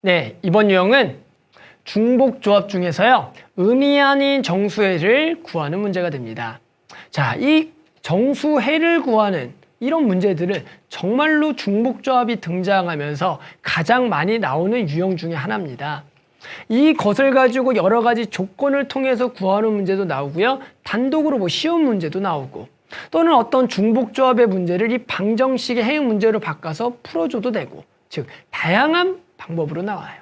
네, 이번 유형은 중복 조합 중에서요. 의미 아닌 정수해를 구하는 문제가 됩니다. 자, 이 정수해를 구하는 이런 문제들은 정말로 중복 조합이 등장하면서 가장 많이 나오는 유형 중에 하나입니다. 이것을 가지고 여러 가지 조건을 통해서 구하는 문제도 나오고요. 단독으로 뭐 쉬운 문제도 나오고 또는 어떤 중복 조합의 문제를 이 방정식의 해응 문제로 바꿔서 풀어줘도 되고 즉 다양한 방법으로 나와요.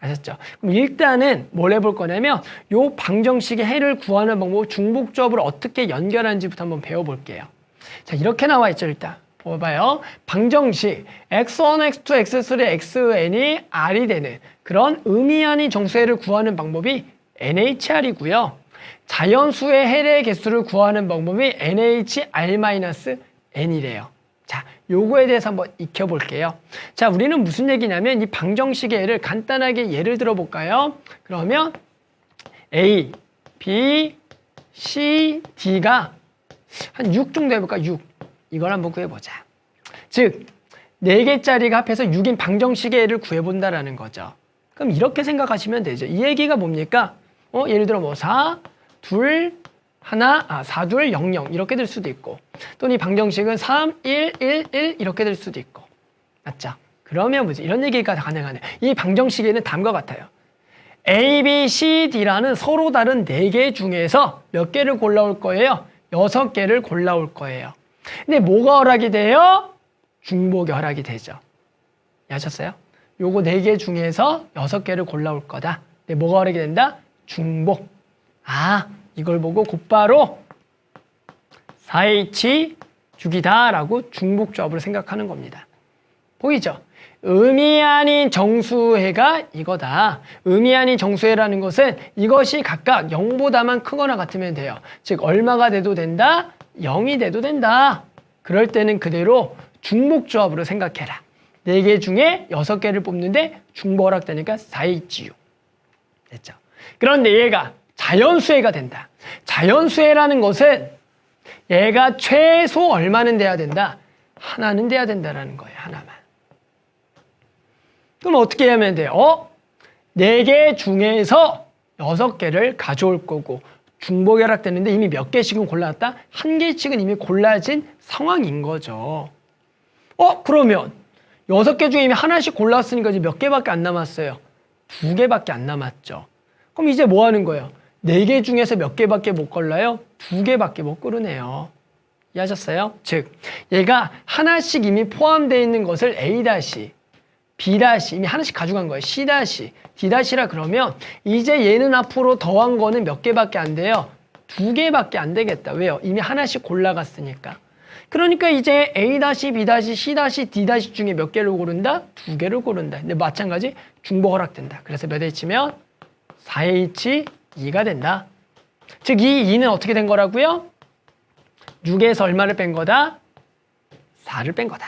아셨죠? 그럼 일단은 뭘 해볼 거냐면 요 방정식의 해를 구하는 방법 중복조합을 어떻게 연결하는지부터 한번 배워볼게요. 자 이렇게 나와 있죠 일단 봐봐요. 방정식 x1, x2, x3, xn이 r이 되는 그런 의미 아닌 정수해를 구하는 방법이 NHR이고요. 자연수의 해의 개수를 구하는 방법이 NHR-N이래요. 자, 요거에 대해서 한번 익혀볼게요. 자, 우리는 무슨 얘기냐면 이 방정식의 해를 간단하게 예를 들어볼까요? 그러면 A, B, C, D가 한 6 정도 해볼까? 6. 이걸 한번 구해보자. 즉, 4개짜리가 합해서 6인 방정식의 해를 구해본다라는 거죠. 그럼 이렇게 생각하시면 되죠. 이 얘기가 뭡니까? 어, 예를 들어 뭐 4, 둘, 하나, 아, 4, 둘, 0, 0 이렇게 될 수도 있고 또는 이 방정식은 3, 1, 1, 1 이렇게 될 수도 있고 맞죠? 그러면 뭐지? 이런 얘기가 가능하네. 이 방정식에는 다음과 같아요. A, B, C, D라는 서로 다른 4개 중에서 몇 개를 골라올 거예요? 6개를 골라올 거예요. 근데 뭐가 허락이 돼요? 중복이 허락이 되죠. 아셨어요? 요거 4개 중에서 6개를 골라올 거다. 근데 뭐가 허락이 된다? 중복. 아, 이걸 보고 곧바로 4H 6이다라고 중복조합으로 생각하는 겁니다. 보이죠? 의미 아닌 정수해가 이거다. 의미 아닌 정수해라는 것은 이것이 각각 0보다만 크거나 같으면 돼요. 즉 얼마가 돼도 된다? 0이 돼도 된다. 그럴 때는 그대로 중복조합으로 생각해라. 4개 중에 6개를 뽑는데 중복 허락되니까 4H6. 됐죠? 그런데 얘가 자연수해가 된다. 자연수해라는 것은 얘가 최소 얼마는 돼야 된다? 하나는 돼야 된다라는 거예요. 하나만. 그럼 어떻게 하면 돼요? 어? 4개 중에서 6개를 가져올 거고 중복 결합되는데 이미 몇 개씩은 골랐다? 한 개씩은 이미 골라진 상황인 거죠. 어? 그러면 6개 중에 이미 하나씩 골랐으니까 이제 몇 개밖에 안 남았어요. 두 개밖에 안 남았죠. 그럼 이제 뭐 하는 거예요? 네 개 중에서 몇 개밖에 못 골라요? 두 개밖에 못 고르네요. 이해하셨어요? 즉, 얘가 하나씩 이미 포함되어 있는 것을 A 다시, B 다시 이미 하나씩 가져간 거예요. C 다시, D 다시라 그러면 이제 얘는 앞으로 더한 거는 몇 개밖에 안 돼요? 두 개밖에 안 되겠다. 왜요? 이미 하나씩 골라갔으니까. 그러니까 이제 A 다시, B 다시, C 다시, D 다시 중에 몇 개를 고른다? 두 개를 고른다. 근데 마찬가지 중복 허락된다. 그래서 몇 H면 4H2가 된다. 즉, 이 2는 어떻게 된 거라고요? 6에서 얼마를 뺀 거다? 4를 뺀 거다.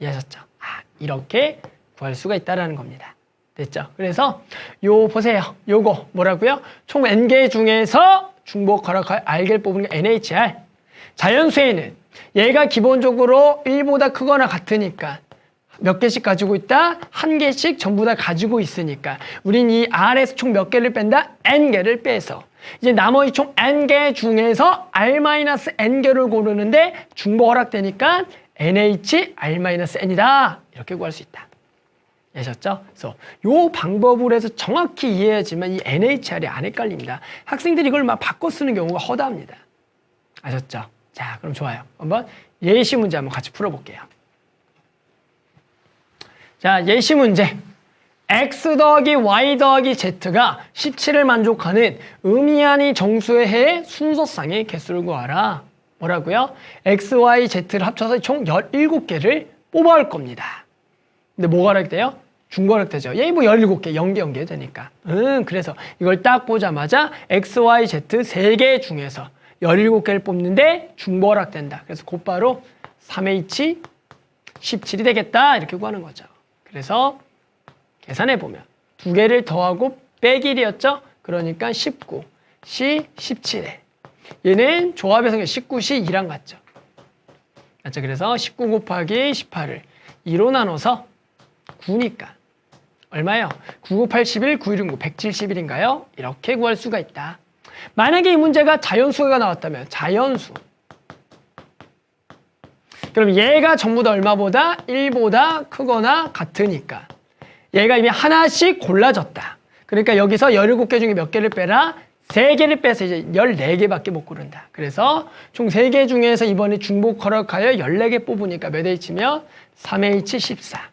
이해하셨죠? 아, 이렇게 구할 수가 있다라는 겁니다. 됐죠? 그래서 요 보세요. 요거 뭐라고요? 총 n개 중에서 중복 허락할 r개를 뽑은 게 NHR. 자연수에는 얘가 기본적으로 1보다 크거나 같으니까 몇 개씩 가지고 있다? 한 개씩 전부 다 가지고 있으니까 우린 이 R에서 총 몇 개를 뺀다? N개를 빼서 이제 나머지 총 N개 중에서 R-N개를 고르는데 중복 허락되니까 NH R-N이다 이렇게 구할 수 있다 아셨죠? 그래서 요 방법으로 해서 정확히 이해해야지만 이 NHR이 안 헷갈립니다 학생들이 이걸 막 바꿔 쓰는 경우가 허다합니다 아셨죠? 자 그럼 좋아요 한번 예시 문제 한번 같이 풀어볼게요 자, 예시 문제. x 더하기 y 더하기 z가 17을 만족하는 아닌 정수의 해의 순서상의 개수를 구하라. 뭐라고요? x, y, z를 합쳐서 총 17개를 뽑아올 겁니다. 근데 뭐가 허락돼요? 중괄 되죠. 얘 뭐 17개, 0개, 0개 되니까. 음, 그래서 이걸 딱 보자마자 x, y, z 3개 중에서 17개를 뽑는데 중복 된다. 그래서 곧바로 3h 17이 되겠다. 이렇게 구하는 거죠. 그래서 계산해 보면 두 개를 더하고 빼기 1이었죠? 그러니까 19, C 17에 얘는 조합의 성격 19C 2랑 같죠? 맞죠? 그래서 19 곱하기 18을 2로 나눠서 9니까 얼마요? 9981, 9169, 171인가요? 이렇게 구할 수가 있다. 만약에 이 문제가 자연수가 나왔다면 자연수. 그럼 얘가 전부 다 얼마보다 1보다 크거나 같으니까 얘가 이미 하나씩 골라졌다. 그러니까 여기서 17개 중에 몇 개를 빼라? 3개를 빼서 이제 14개밖에 못 고른다. 그래서 총 3개 중에서 이번에 중복 허락하여 14개 뽑으니까 몇 H면 3H 14.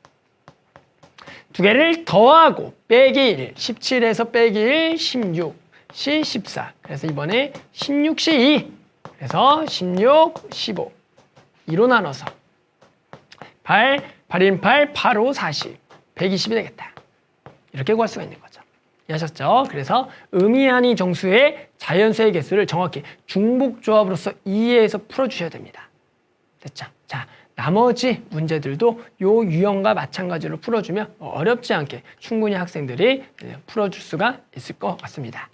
두 개를 더하고 빼기 1, 17에서 빼기 1, 16, C 14. 그래서 이번에 16C 2. 그래서 16, 15. 2로 나눠서 8, 8인 8, 8, 5, 40. 120이 되겠다. 이렇게 구할 수가 있는 거죠. 이해하셨죠? 그래서 의미하니 정수의 자연수의 개수를 정확히 중복조합으로서 이해해서 풀어주셔야 됩니다. 됐죠? 자, 나머지 문제들도 요 유형과 마찬가지로 풀어주면 어렵지 않게 충분히 학생들이 풀어줄 수가 있을 것 같습니다.